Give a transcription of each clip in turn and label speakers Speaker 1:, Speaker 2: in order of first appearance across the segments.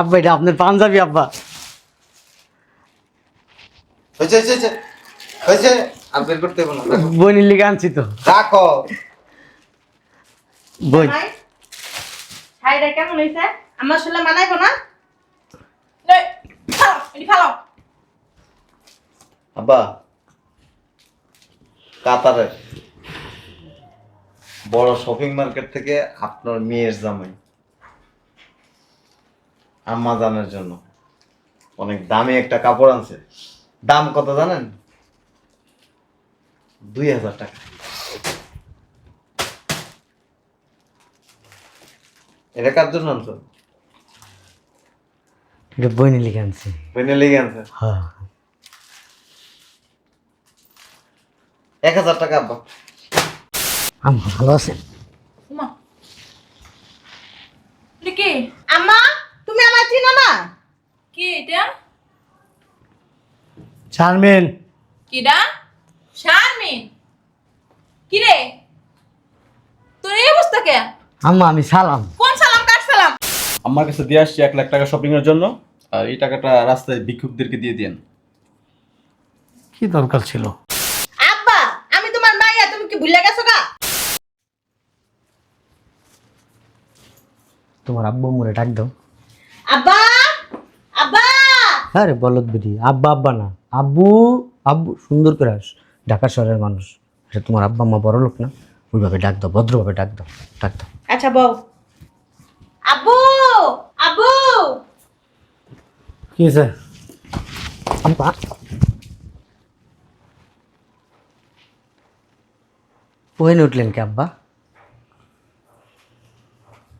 Speaker 1: আব্বা এটা আপনার পাঞ্জাবি আব্বা।
Speaker 2: হয়েছে হয়েছে হয়েছে হয়েছে। আর বের করতে হবে না
Speaker 1: বইনের লিগে আনছি তো।
Speaker 2: রাখো।
Speaker 1: বই।
Speaker 3: শাড়িটা কেমন হয়েছে? আমার শুনলে মানাইবো না?
Speaker 2: আব্বা কাতারের বড় শপিং মার্কেট থেকে আপনার মেয়ের জামাই। আম্মা জানের জন্য। অনেক দামি একটা কাপড় আনছে। দাম কত জানেন? দুই হাজার টাকা। এটা কার জন্য আনছো?
Speaker 1: এটা বইনের লিগে আনছি।
Speaker 2: পেনে লেগে আনছে?
Speaker 1: হ্যাঁ।
Speaker 2: এক হাজার টাকা আব্বা।
Speaker 1: আম্মা ভালো আছেন
Speaker 3: উমা এটা কি আম্মা তুমি আমার চিনো না কি এটা
Speaker 1: চারমেন
Speaker 4: কিডা? শারমিন। কি রে তোর এই অবস্থা কে?
Speaker 1: আম্মা আমি সালাম।
Speaker 4: কোন সালাম? কার সালাম?
Speaker 5: আমার কাছে দিয়ে আসছি এক লাখ টাকা শপিং এর জন্য আর এই টাকাটা রাস্তায় ভিক্ষুকদেরকে দিয়ে দিন
Speaker 1: কি দরকার ছিল?
Speaker 3: আব্বা আমি তোমার মাইয়া তুমি কি ভুলে গেছো গা?
Speaker 1: তোমার আব্বু মরে ডাক দাও।
Speaker 3: আব্বা! আব্বা!
Speaker 1: আরে বলদ বেরি আব্বা আব্বা না। আব্বু আব্বু সুন্দর করে আস ঢাকা শহরের মানুষ। এটা তোমার আব্বা আম্মা বড় লোক না? ওইভাবে ডাক দাও ভদ্রভাবে ডাক দাও ডাক দাও।
Speaker 3: আচ্ছা বউ। আব্বু আব্বু।
Speaker 1: কি আছে আব্বা। ওখানে উঠলেন কে আব্বা?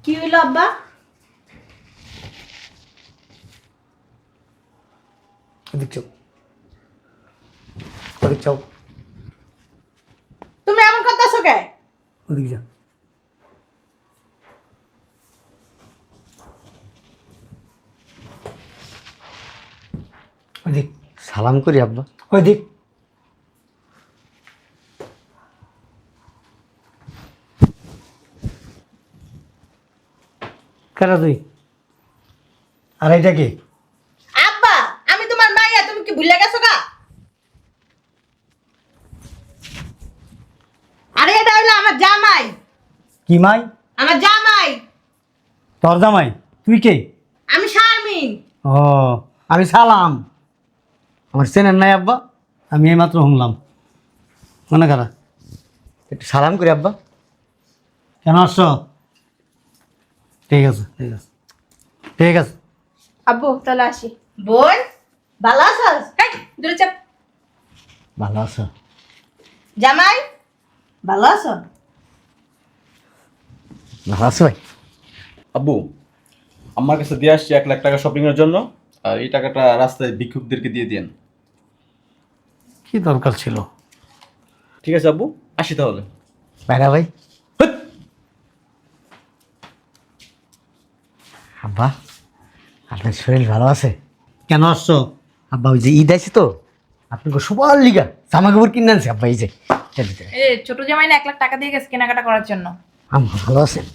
Speaker 3: কি হইল আব্বা?
Speaker 1: ওদিক চাও ওদিক চাও।
Speaker 3: তুমি এমন করতেছো কে?
Speaker 1: ওদিক যাও ওদিক। সালাম করি আব্বা। ওদিক। কারা তুই? আর এটা কি
Speaker 3: আব্বা আমি তোমার মাইয়া তুমি কি ভুলে গেছো গা আরে এটা হইল আমার জামাই।
Speaker 1: কি মাই?
Speaker 3: আমার জামাই।
Speaker 1: তোর জামাই? তুই কে?
Speaker 3: আমি শারমিন।
Speaker 1: ও আমি সালাম। আমার চেনেন নাই আব্বা? আমি এইমাত্র শুনলাম। মনে কারা। একটু সালাম করি আব্বা। কেন আসছো? ঠিক আছে ঠিক আছে। ঠিক আছে।
Speaker 4: আব্বু তাহলে আসি।
Speaker 3: বোন ভালো আছস?
Speaker 4: এই দূরে চাপ।
Speaker 1: ভালো আছো।
Speaker 3: জামাই ভালো আছো
Speaker 1: ভালো আছো ভাই।
Speaker 5: আব্বু আমার কাছে দিয়ে আসছি এক লাখ টাকা শপিং এর জন্য আর এই টাকাটা রাস্তায় ভিক্ষুকদেরকে দিয়ে দিন
Speaker 1: কি দরকার ছিল?
Speaker 5: ঠিক আছে আব্বু আসি তাহলে।
Speaker 1: বাইরা ভাই। আব্বা আপনার শরীর ভালো আছে? কেন আসছো? আব্বা ওই যে ঈদ আছে তো আপনাকে সবার লিগা জামা কাপড় কিনে আনছে। আব্বা এই যে।
Speaker 4: ছোট জামাই না এক লাখ টাকা দিয়ে গেছে কেনাকাটা করার জন্য।
Speaker 1: আম্মা ভালো আছেন?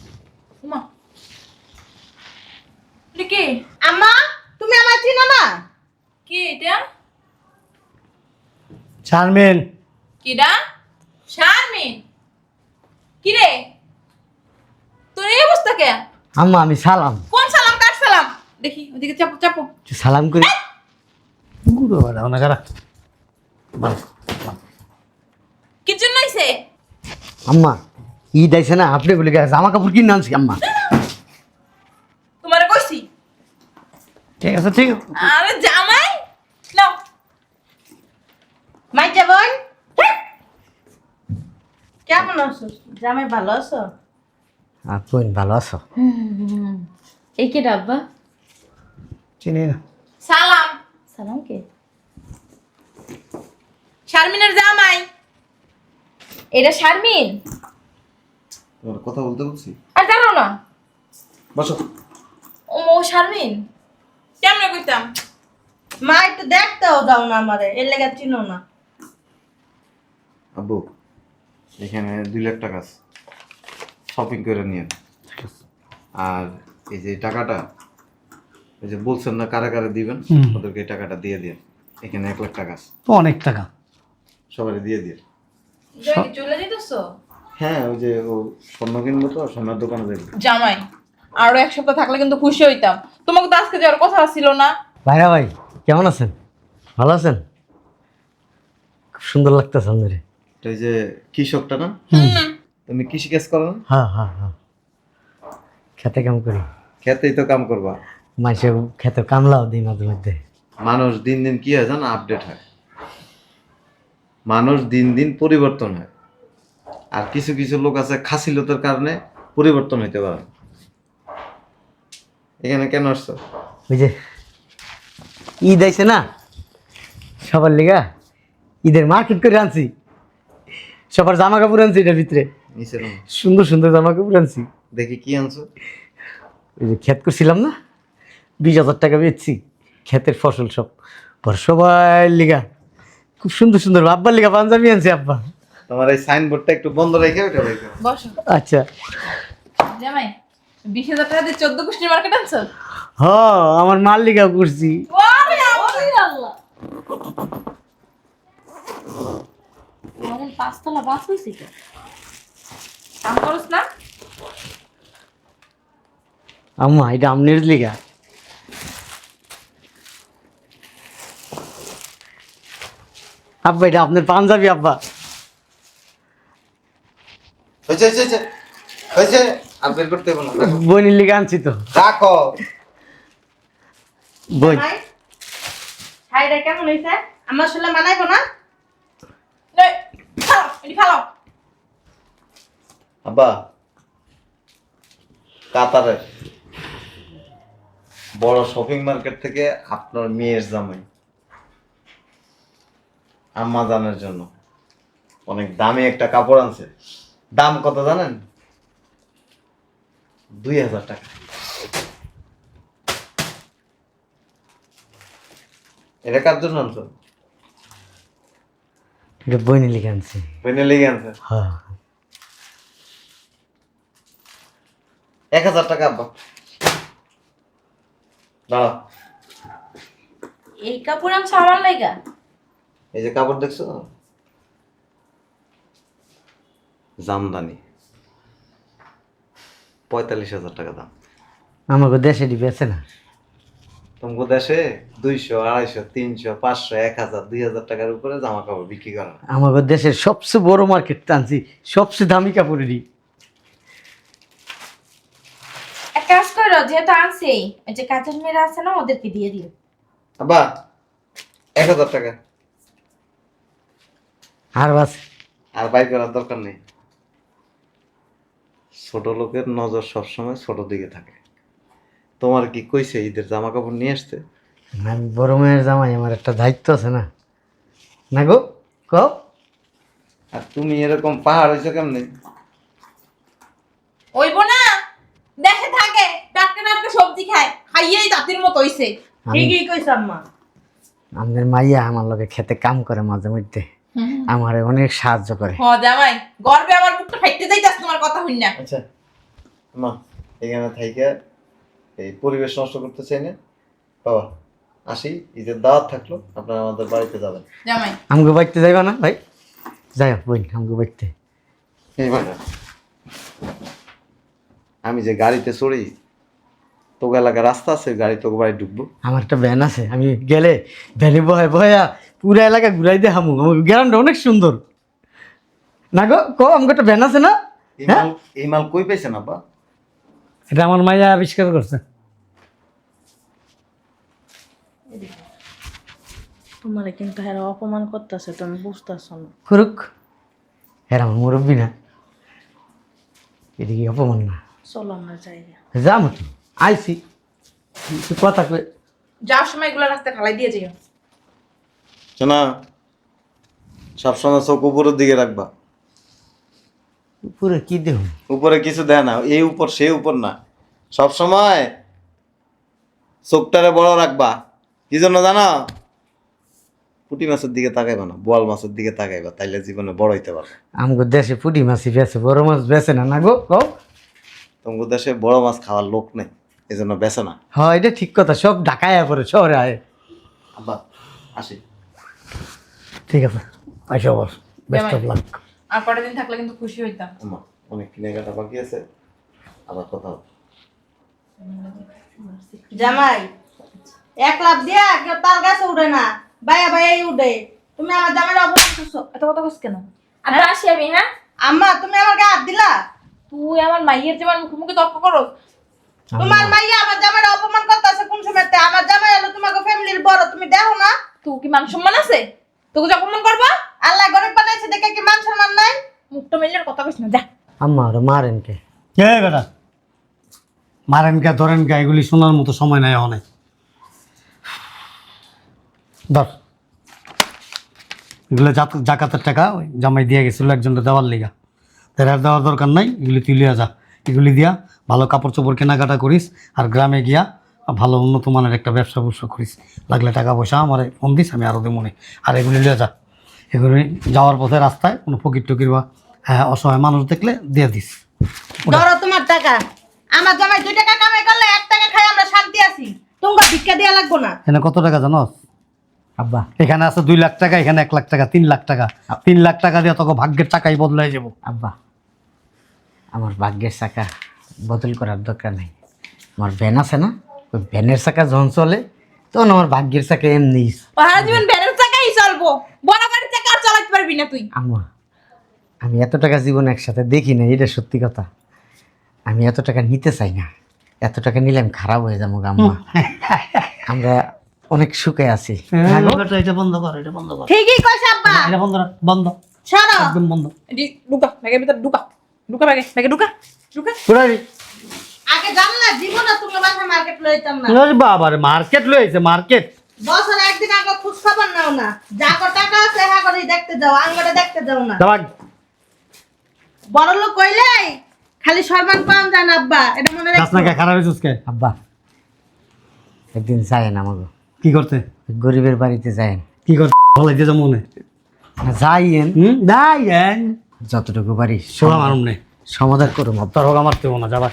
Speaker 4: কি?
Speaker 3: আম্মা তুমি আমার চিনো না?
Speaker 4: কি এটা?
Speaker 1: চারমেন
Speaker 4: কিডা? শারমিন। কি রে তোর এই অবস্থা কে?
Speaker 1: আম্মা আমি সালাম।
Speaker 4: কোন সালাম? কার সালাম? দেখি ওদিকে চাপো চাপো।
Speaker 1: সালাম করি গুরু বাড়া না কারা
Speaker 4: কি জন্য
Speaker 1: আম্মা ঈদ আইছে না আপনি বলে গেছে জামা কাপড় কিনে আনছি আম্মা।
Speaker 4: তোমারে কইছি?
Speaker 1: ঠিক আছে ঠিক আছে।
Speaker 4: আরে জামাই নাও।
Speaker 3: মাইজা বোন কেমন আছো? জামাই ভালো আছো?
Speaker 1: আপনি ভালো আছো?
Speaker 6: এই কে ডাব্বা
Speaker 1: চিনি না।
Speaker 4: সালাম।
Speaker 6: সালাম কে?
Speaker 4: শারমিনের জামাই। এটা শারমিন?
Speaker 2: তোমার কথা বলতে বলছি?
Speaker 4: আর জানো না?
Speaker 2: বসো।
Speaker 4: ও ও শারমিন। কেমনে কইতাম?
Speaker 3: মা একটু দেখতেও দাও না আমারে এর লেগে চিনো না।
Speaker 2: আব্বু এখানে দুই লাখ টাকা আছে। শপিং করে নিয়ে আর এই যে টাকাটা ওই যে বলছেন না কারা কারা দিবেন ওদেরকে এই টাকাটা দিয়ে দিন এখানে এক লাখ টাকা আছে।
Speaker 1: অনেক টাকা।
Speaker 2: সবাই দিয়ে দিন
Speaker 4: চলে যেতেছো
Speaker 2: হ্যাঁ ওই যে ও স্বর্ণ কিনবো তো স্বর্ণের দোকানে যাব।
Speaker 4: জামাই আরও এক সপ্তাহ থাকলে কিন্তু খুশি হইতাম। তোমাকে তো আজকে যাওয়ার কথা ছিল না।
Speaker 1: ভাইরা ভাই কেমন আছেন? ভালো আছেন? খুব সুন্দর লাগতেছে আপনারে।
Speaker 2: এটা ওই যে কৃষকটা না? তুমি কৃষি কাজ করো না?
Speaker 1: হ্যাঁ হ্যাঁ হ্যাঁ। খেতে কাম করি।
Speaker 2: খেতেই তো কাম করবা।
Speaker 1: মাসে খেতে কামলাও দিই মাঝে মধ্যে।
Speaker 2: মানুষ দিন দিন কি হয় জানো? আপডেট হয়। মানুষ দিন দিন পরিবর্তন হয়। আর কিছু কিছু লোক আছে খাসিলতার কারণে পরিবর্তন হইতে পারে এখানে কেন আসছো?
Speaker 1: ওই যে ঈদ আইছে না? সবার লিগা ঈদের মার্কেট করে আনছি। সবার জামা কাপড় আনছি এটার ভিতরে। সুন্দর সুন্দর জামা কাপড় আনছি।
Speaker 2: দেখি কি আনছো?
Speaker 1: ওই যে ক্ষেত করছিলাম না? বিশ হাজার টাকা বেচছি। ক্ষেতের ফসল সব। পর সবাই লিগা। খুব সুন্দর সুন্দর আব্বার লিগা পাঞ্জাবি আনছি আব্বা।
Speaker 2: তোমার এই সাইনবোর্ডটা একটু বন্ধ রেখে ওটা
Speaker 4: বসো।
Speaker 1: আচ্ছা।
Speaker 4: জামাই বিশ হাজার টাকা দিয়ে চোদ্দ কুষ্টির মার্কেট আনছো?
Speaker 1: হ আমার মাল লিগা করছি
Speaker 7: আমাদের পাঁচতলা বাস হয়েছে তো।
Speaker 4: কাম করস না?
Speaker 1: আম্মা এটা আমনের লিগা। আব্বা এটা আপনার পাঞ্জাবি আব্বা।
Speaker 2: হয়েছে হয়েছে হয়েছে। হয়েছে আর বের করতে হবে না।
Speaker 1: বইনের লিগা আনছি তো।
Speaker 2: রাখো।
Speaker 1: বই।
Speaker 3: ভাই কেমন হয়েছে আমার আসলে মানাইবো না?
Speaker 4: এই, ফালাও, এটি ফালাও।
Speaker 2: আব্বা কাতারে। বড় শপিং মার্কেট থেকে আপনার মেয়ের জামাই। আম্মা জানের জন্য। অনেক দামি একটা কাপড় আনছে। দাম কত জানেন? দুই হাজার টাকা। এটা কার জন্য আনছো
Speaker 1: এটা বইনের লিগা আনছি।
Speaker 2: পেনে লেগে আনছে
Speaker 1: হ্যাঁ।
Speaker 2: এক হাজার টাকা আব্বা। দাঁড়া
Speaker 7: এই কাপড় আনছো আমার লাইগা।
Speaker 2: এই যে কাপড় দেখছ? জামদানি। পঁয়তাল্লিশ হাজার টাকা দাম।
Speaker 1: আমাকে দেশে দিবে আছে না?
Speaker 2: তোমাকে দেশে দুইশো আড়াইশো তিনশো পাঁচশো এক হাজার দুই হাজার টাকার উপরে জামা কাপড় বিক্রি করে।
Speaker 1: আমাকে দেশের সবচেয়ে বড় মার্কেট আনছি সবচেয়ে দামি কাপড়েরই
Speaker 7: এক কাজ করো যেহেতু আনছি ওই যে কাজের মেয়েরা আছে না ওদেরকে দিয়ে দিও।
Speaker 2: এক হাজার টাকা।
Speaker 1: আর বাস।
Speaker 2: আর বাই করার দরকার নেই। ছোট লোকের নজর সবসময় ছোট দিকে থাকে। তোমার কি কইছে ঈদের জামা কাপড় নিয়ে আসতে?
Speaker 1: আমি বড় মেয়ের জামাই আমার একটা দায়িত্ব আছে না। না গো ক
Speaker 2: আর তুমি এরকম পাহাড় হয়েছো কেমনে?
Speaker 4: ওইব না। দেখে থাকে টাটকা টাটকা সবজি খায়। খাইয়েই দাঁতির মতো হইছে।
Speaker 3: ঠিকই কইছ আম্মা।
Speaker 1: আমাদের মাইয়া আমার লগে খেতে কাম করে মাঝে মধ্যে। আমার অনেক সাহায্য করে।
Speaker 4: হ জামাই গর্বে আমার বুকটা ফাইটতে যাইতাস তোমার কথা হই না
Speaker 2: আচ্ছা মা এখানে থাইকে এই পরিবেশ নষ্ট করতে চাই না। বাবা আসি ঈদের দাওয়াত থাকল আপনারা আমাদের বাড়িতে যাবেন।
Speaker 4: জামাই
Speaker 1: আমাকে বাড়িতে যাইবা না ভাই? যাই বই আমাকে বাড়িতে।
Speaker 2: আমি যে গাড়িতে চড়ি তোকে এলাকা রাস্তা আছে গাড়ি তোকে বাড়ি ঢুকবো।
Speaker 1: আমার একটা ভ্যান আছে আমি গেলে ভ্যানে বহে বয়া পুরা এলাকা ঘুরাই দিয়ে হামু। আমার গ্রাউন্ডটা অনেক সুন্দর। না গো কো আমাকে একটা ভ্যান আছে না?
Speaker 2: এই
Speaker 1: হ্যাঁ?
Speaker 2: মাল এই মাল কই আব্বা
Speaker 1: এটা আমার মাইয়া আবিষ্কার করছে।
Speaker 3: তোমার কিন্তু হ্যাঁ অপমান করতেছে তুমি বুঝতেছো না।
Speaker 1: করুক। হ্যাঁ আমার মুরব্বী না। এদিকে অপমান না?
Speaker 3: চলো আমরা জায়গা
Speaker 1: যাম আইসি কথা কয়ে
Speaker 4: যাওয়ার সময় এগুলো রাস্তা ফালাই দিয়ে যাইও
Speaker 2: শোনা সবসময় চোখ উপরের দিকে রাখবা।
Speaker 1: উপরে কি দেহ
Speaker 2: উপরে কিছু দেয় না এই উপর সে উপর না। সব সময় চোখটারে বড় রাখবা। কি জন্য জানো? পুঁটি মাছের দিকে তাকাইবা না বোয়াল মাছের দিকে তাকাইবা তাইলে জীবনে বড় হইতে পারবে।
Speaker 1: আমাকে দেশে পুটি মাছই বেছে বড় মাছ বেছে না না গো কও
Speaker 2: তোমার দেশে বড় মাছ খাওয়ার লোক নেই এই জন্য বেছে না।
Speaker 8: হ্যাঁ এটা ঠিক কথা সব ঢাকায় পরে শহরে আয়।
Speaker 2: আব্বা আসি।
Speaker 8: ঠিক আছে আইসা বেস্ট অফ লাক
Speaker 4: আর কটা দিন থাকলে কিন্তু খুশি হইতাম।
Speaker 2: আম্মা অনেক কেনাকাটা বাকি আছে আবার কথা হবে।
Speaker 3: জামাই এক লাভ দিয়া কেউ তার গাছে উঠে না বাইয়া বাইয়াই উঠে। তুমি আমার অপমান করছ।
Speaker 6: এত কথা কস কেন? আর আসি আমি হ্যাঁ
Speaker 3: আম্মা তুমি আমার গায়ে হাত দিলা?
Speaker 6: তুই আমার মাইয়ের যেমন মুখোমুখি তর্ক করো
Speaker 3: তোমার মাইয়া আমার জামাইয়ের অপমান করতেছে কোন সময়তে? আমার জামাই হলো তোমাকে ফ্যামিলির বড় তুমি দেখো না?
Speaker 6: তুই কি মান সম্মান আছে? তোকে যে অপমান করবা?
Speaker 3: আল্লাহ গরিব বানাইছে দেখে কি মান সম্মান নাই?
Speaker 6: মুখটা মিললে কথা কইস না যা।
Speaker 8: আম্মা আর মারেন কে? কে বেটা? মারেন কে ধরেন কে এগুলি শোনার মতো সময় নাই অনেক ধর। এগুলো জাকাতের টাকা ওই জামাই দিয়ে গেছিল একজনটা দেওয়ার লিগা। তার আর দেওয়ার দরকার নাই এগুলি তুই লিয়া যা। এগুলি দিয়া ভালো কাপড় চোপড় কেনাকাটা করিস আর গ্রামে গিয়া ভালো উন্নত মানের একটা ব্যবসা ব্যবসা করিস। লাগলে টাকা পয়সা আমার ফোন দিস আমি আরও দেবো মনে আর এগুলি লিয়া যা। এগুলি যাওয়ার পথে রাস্তায় কোনো ফকির টকির বা হ্যাঁ, অসহায় মানুষ দেখলে দিয়ে দিস।
Speaker 3: ধরো তোমার টাকা। আমার জামাই দুই টাকা কামাই করলে এক টাকা খাই আমরা শান্তি আছি তোমাকে ভিক্ষা দেওয়া লাগবো না।
Speaker 8: এখানে কত টাকা জানোস?
Speaker 1: আব্বা।
Speaker 8: এখানে আছে দুই লাখ টাকা এখানে এক লাখ টাকা তিন লাখ টাকা। তিন লাখ টাকা দিয়ে তোকে ভাগ্যের টাকাই বদলাই যাব
Speaker 1: আব্বা আমার ভাগ্যের চাকা বদল করার দরকার নেই। আমার ভ্যান আছে না? ভ্যানের চাকা যখন চলে তখন আমার ভাগ্যের চাকা এমনি
Speaker 4: সারা জীবন চাকাই চলবো। বড় গাড়ির চাকা আর চালাতে পারবি না তুই।
Speaker 1: আম্মা আমি এত টাকা জীবন একসাথে দেখি না এটা সত্যি কথা। আমি এত টাকা নিতে চাই না। এত টাকা নিলে আমি খারাপ হয়ে যাব আম্মা। আমরা অনেক সুখে আছি।
Speaker 8: এটা বন্ধ কর এটা বন্ধ কর।
Speaker 3: ঠিকই কইছে আব্বা।
Speaker 8: এটা বন্ধ রাখ, বন্ধ।
Speaker 3: ছাড়ো
Speaker 8: একদম বন্ধ।
Speaker 4: এটি ঢুকা ব্যাগের ভিতর ঢুকা। ঢুকা ব্যাগে ব্যাগে ঢুকা। ঢুকা।
Speaker 8: পুরাই
Speaker 3: আগে জানলা জীবনে তুমি বাসা মার্কেট লইতাম না।
Speaker 8: বাবা রে মার্কেট লয়েছে মার্কেট
Speaker 3: বছর একদিন আগে খোঁজ খবর নাও না। যা কো টাকা আছে হ্যাঁ করে দেখতে যাও দেখতে যাও না।
Speaker 8: দাবাগ
Speaker 3: বড় লোক কইলে খালি সম্মান পাওয়া যায় না আব্বা এটা মনে
Speaker 8: না কে খারাপ কে
Speaker 1: আব্বা একদিন যায়েন আমাকে
Speaker 8: কি করতে?
Speaker 1: গরিবের বাড়িতে যায়েন।
Speaker 8: কি করতে? ভালো দিয়ে মনে?
Speaker 1: যাইয়েন
Speaker 8: হুম?
Speaker 1: যতটুকু পারি
Speaker 8: শোনা মারুম নে।
Speaker 1: সমাধান করুম।
Speaker 8: তোর হোক আমার তেও না যাবা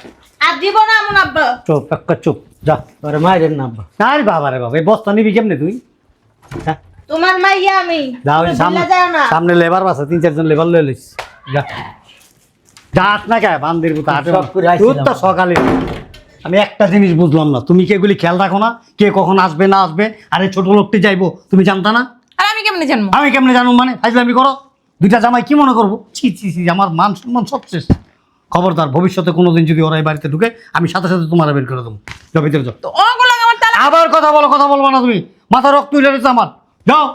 Speaker 3: আর জীবনে এমন আব্বা।
Speaker 8: চুপ একটা চুপ। যা
Speaker 1: ওরে মায়ের না আব্বা।
Speaker 8: আরে বাবা রে বাবা এই বস্তা নিবি কেমনে তুই? হ্যাঁ?
Speaker 3: তোমার মাইয়া আমি।
Speaker 8: যাও সামনে
Speaker 3: যাও না।
Speaker 8: সামনে লেবার বাসা তিন চারজন লেবার লয়ে লইস। যা। যাস না কে বান্দির হাটে তো সকালে। আমি একটা জিনিস বুঝলাম না তুমি কি এগুলি খেয়াল রাখো না কে কখন আসবে না আসবে আরে ছোট লোকটি যাইবো তুমি জানতা না?
Speaker 4: আর আমি কেমনে জানব?
Speaker 8: আমি কেমনে জানো মানে? ফাইজলামি করো। দুইটা জামাই কি মনে করব? ছি ছি ছি আমার মান সম্মান সব শেষ। খবরদার ভবিষ্যতে কোনোদিন যদি ওরা এই বাড়িতে ঢুকে আমি সাথে সাথে তোমার বের করে দেবো। যাও ভিতরে যাও।
Speaker 4: তো ওগুলো আমার তালা
Speaker 8: আবার কথা বলো কথা বলব না তুমি। মাথা রক্ত উঠে আমার। যাও।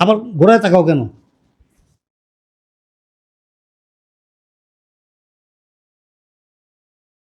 Speaker 8: আবার ঘোরায় তাকাও কেন?